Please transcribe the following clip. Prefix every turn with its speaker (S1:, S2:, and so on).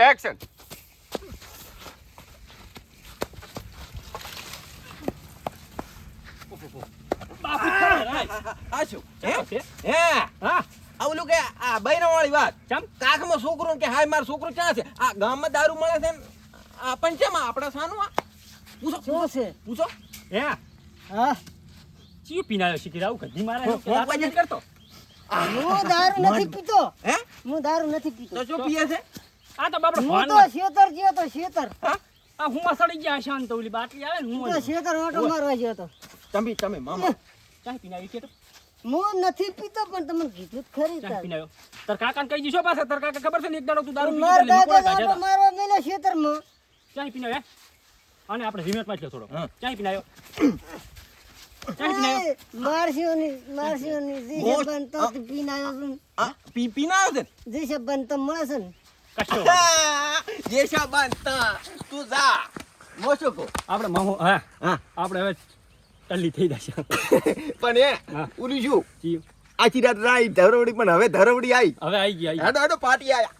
S1: Action
S2: છોકરો કે હાય મારો છોકરો ક્યાં છે? આ ગામમાં દારૂ મળે છે ને? આ પંચમાં આપણા સાનું આ? પૂછો.
S3: શું છે?
S2: પૂછો.
S4: હે?
S3: હા.
S4: ચિયો પીનાયો શીખી રાવ કદી મારે કરતો.
S3: હું દારૂ નથી પીતો.
S2: હે?
S3: હું દારૂ નથી પીતો.
S2: તો શું પીએ છે?
S4: આ તો બાપડો
S3: હું તો શેતર ગયો તો શેતર.
S4: આ હું સડી ગયા શાંત ઓલી બાટલી આવે ને
S3: હું તો શેતર ઓટો મારવા ગયો તો
S2: તમે તમે મામા.
S4: ચા પીનાવી કે તો?
S3: હું નથી પીતો પણ તમને કીધું ખરી
S4: ચા
S3: પીને
S4: આવ્યો. તાર કાકાને કહી દીધો પાછા. તાર કાકા ખબર છે ને એક દાડો તું દારૂ પીને
S3: ઓટો
S4: કાઢ્યા
S3: મારવા મેલે શેતરમાં.
S4: ચા પીને હે? અને આપણે રિમેટમાં થોડો ચા પીનાયો ચા
S3: મારશીઓની મારશીઓની જે બનતો પીને આવ્યો છું.
S2: પીને
S3: જે છે તો મળે છે ને.
S4: કશો
S2: જેશા બાંધતા તું જા. મોશો કો
S4: આપણે મામો હા.
S2: હા.
S4: આપણે હવે ટલ્લી થઈ જશે.
S2: પણ એ ઉલી શું. આખી રાત રાઈ ધરવડી પણ હવે ધરવડી આવી
S4: હવે આવી ગયા.
S2: હેડો હેડો પાર્ટી આયા.